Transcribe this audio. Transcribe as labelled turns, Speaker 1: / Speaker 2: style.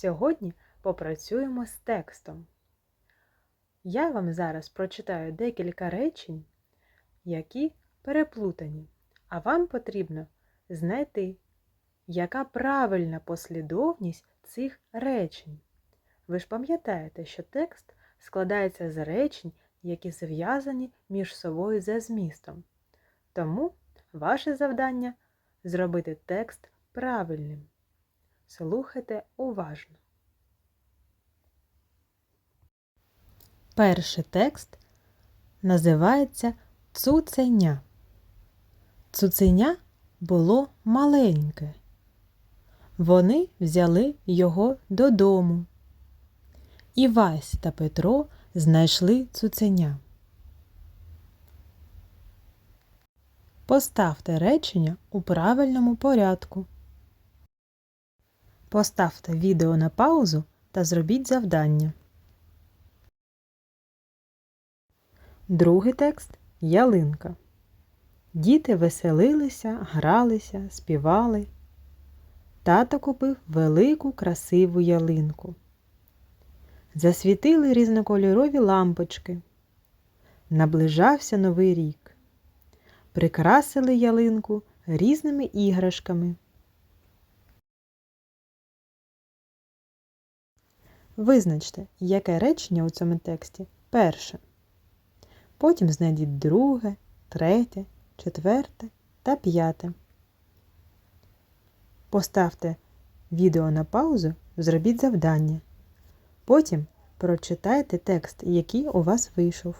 Speaker 1: Сьогодні попрацюємо з текстом. Я вам зараз прочитаю декілька речень, які переплутані, а вам потрібно знайти, яка правильна послідовність цих речень. Ви ж пам'ятаєте, що текст складається з речень, які зв'язані між собою за змістом. Тому ваше завдання зробити текст правильним. Слухайте уважно. Перший текст називається Цуценя. Цуценя було маленьке. Вони взяли його додому. Івась та Петро знайшли цуценя. Поставте речення у правильному порядку. Поставте відео на паузу та зробіть завдання. Другий текст ялинка. Діти веселилися, гралися, співали. Тато купив велику красиву ялинку. Засвітили різнокольорові лампочки. Наближався новий рік. Прикрасили ялинку різними іграшками. Визначте, яке речення у цьому тексті перше. Потім знайдіть друге, третє, четверте та п'яте. Поставте відео на паузу, зробіть завдання. Потім прочитайте текст, який у вас вийшов.